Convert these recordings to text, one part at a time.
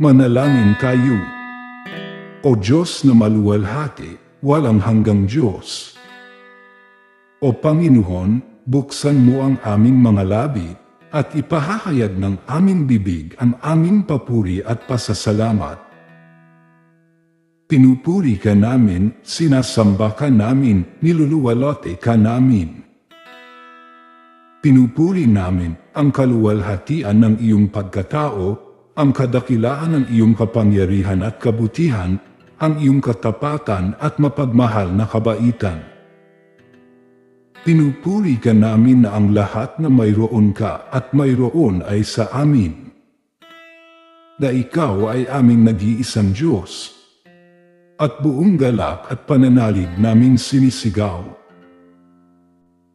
Manalangin tayo. O Diyos na maluwalhati, walang hanggang Diyos. O Panginoon, buksan mo ang aming mga labi, at ipahahayag ng aming bibig ang aming papuri at pasasalamat. Pinupuri ka namin, sinasamba ka namin, niluluwalote ka namin. Pinupuri namin ang kaluwalhatian ng iyong pagkatao, ang kadakilaan ng iyong kapangyarihan at kabutihan, ang iyong katapatan at mapagmahal na kabaitan. Pinupuri ka namin na ang lahat na mayroon ka at mayroon ay sa amin. Na ikaw ay aming nag-iisang Diyos. At buong galak at pananalig naming sinisigaw.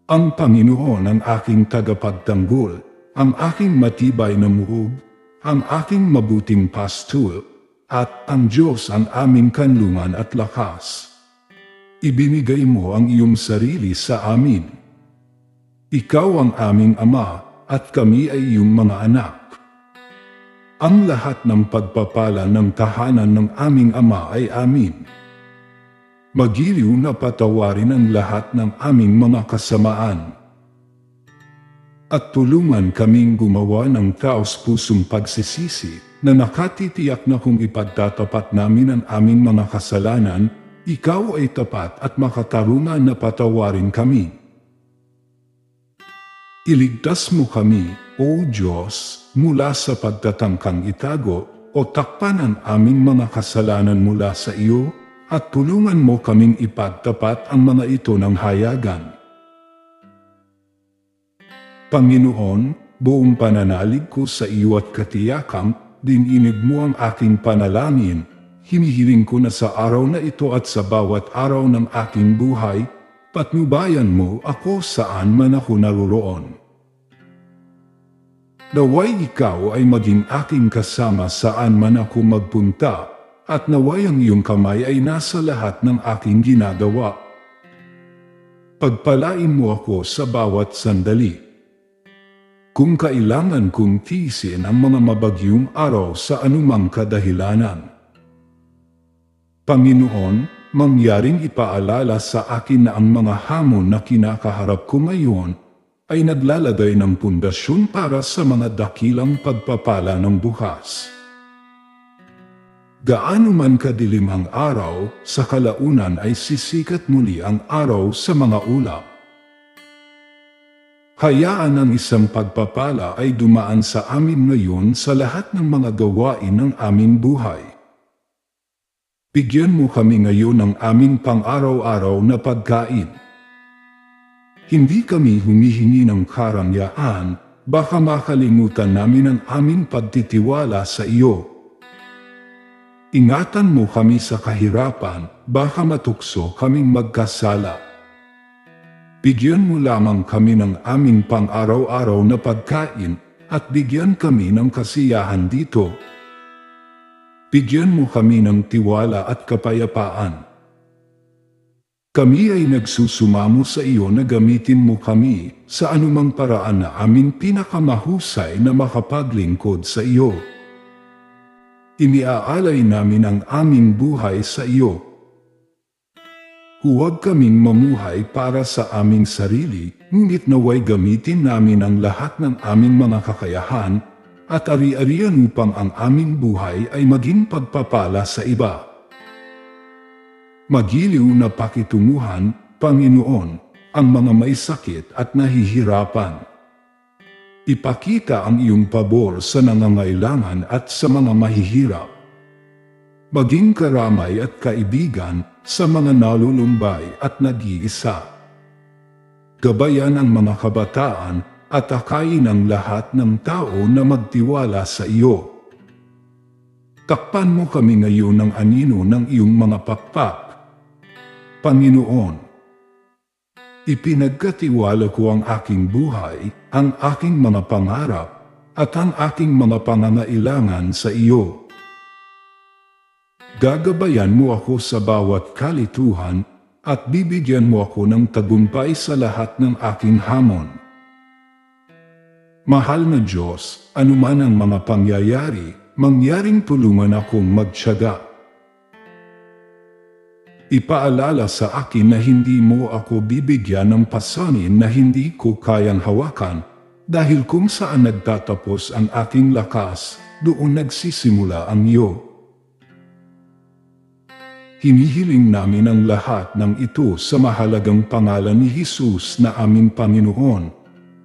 Ang Panginoon ang aking tagapagtanggol, ang aking matibay na muog, ang aking mabuting pastul, at ang Diyos ang aming kanlungan at lakas. Ibinigay mo ang iyong sarili sa amin. Ikaw ang aming Ama, at kami ay iyong mga anak. Ang lahat ng pagpapala ng tahanan ng aming Ama ay amin. Magiliw na patawarin ang lahat ng aming mga kasamaan. At tulungan kaming gumawa ng taos-pusong pagsisisi na nakatitiyak na kung ipagtatapat namin ang aming mga kasalanan, ikaw ay tapat at makatarungan na patawarin kami. Iligtas mo kami, O Diyos, mula sa pagtatangkang itago o takpan ang aming mga kasalanan mula sa iyo at tulungan mo kaming ipagtapat ang mga ito ng hayagan. Panginoon, buong pananalig ko sa iyo at katiyakang, dininig mo ang aking panalangin, hinihiling ko na sa araw na ito at sa bawat araw ng aking buhay, patnubayan mo ako saan man ako naroroon. Naway ikaw ay maging aking kasama saan man ako magpunta, at naway ang iyong kamay ay nasa lahat ng aking ginagawa. Pagpalain mo ako sa bawat sandali. Kung kailangan kong tiisin ang mga mabagyong araw sa anumang kadahilanan. Panginoon, mangyaring ipaalala sa akin na ang mga hamon na kinakaharap ko ngayon ay naglalagay ng pundasyon para sa mga dakilang pagpapala ng bukas. Gaano man kadilim ang araw, sa kalaunan ay sisikat muli ang araw sa mga ulap. Hayaan ang isang pagpapala ay dumaan sa amin ngayon sa lahat ng mga gawain ng aming buhay. Bigyan mo kami ngayon ng aming pang-araw-araw na pagkain. Hindi kami humihingi ng karangyaan, baka makalimutan namin ang aming pagtitiwala sa iyo. Ingatan mo kami sa kahirapan, baka matukso kaming magkasala. Bigyan mo lamang kami ng aming pang-araw-araw na pagkain at bigyan kami ng kasiyahan dito. Bigyan mo kami ng tiwala at kapayapaan. Kami ay nagsusumamo sa iyo na gamitin mo kami sa anumang paraan na aming pinakamahusay na makapaglingkod sa iyo. Iniaalay namin ang aming buhay sa iyo. Huwag kaming mamuhay para sa aming sarili, ngunit naway gamitin namin ang lahat ng aming mga kakayahan at ari-arian upang ang aming buhay ay maging pagpapala sa iba. Magiliw na pakitunguhan, Panginoon, ang mga may sakit at nahihirapan. Ipakita ang iyong pabor sa nangangailangan at sa mga mahihirap. Maging karamay at kaibigan sa mga nalulumbay at nag-iisa. Gabayan ang mga kabataan at akayin ang lahat ng tao na magtiwala sa iyo. Takpan mo kami ngayon ng anino ng iyong mga pakpak. Panginoon, Ipinagkatiwala ko ang aking buhay, ang aking mga pangarap, at ang aking mga pangangailangan sa iyo. Gagabayan mo ako sa bawat kalituhan at bibigyan mo ako ng tagumpay sa lahat ng aking hamon. Mahal na Diyos, anuman ang mga pangyayari, mangyaring tulungan akong magtiyaga. Ipaalala sa akin na hindi mo ako bibigyan ng pasanin na hindi ko kayang hawakan, dahil kung saan nagtatapos ang aking lakas, doon nagsisimula ang iyo. Hinihiling namin ang lahat ng ito sa mahalagang pangalan ni Jesus na aming Panginoon,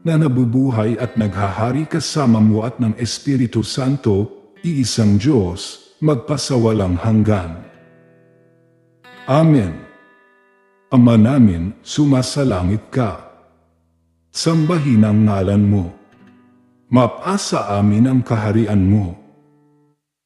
na nabubuhay at naghahari kasama mo at ng Espiritu Santo, iisang Diyos, magpasawalang hanggan. Amen. Ama namin, sumasalangit ka. Sambahin ang ngalan mo. Mapasa amin ang kaharian mo.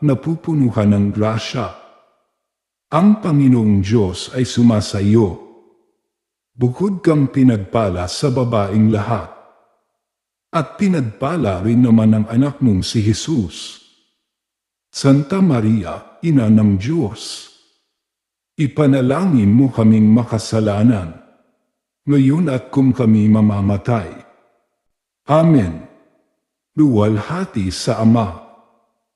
napupunuhan ng grasya. Ang Panginoong Diyos ay sumasayo. Bukod kang pinagpala sa babaing lahat. At pinagpala rin naman ang anak mong si Jesus. Santa Maria, Ina ng Diyos. Ipanalangin mo kaming makasalanan. Ngayon at kung kami mamamatay. Amen. Luwalhati sa Ama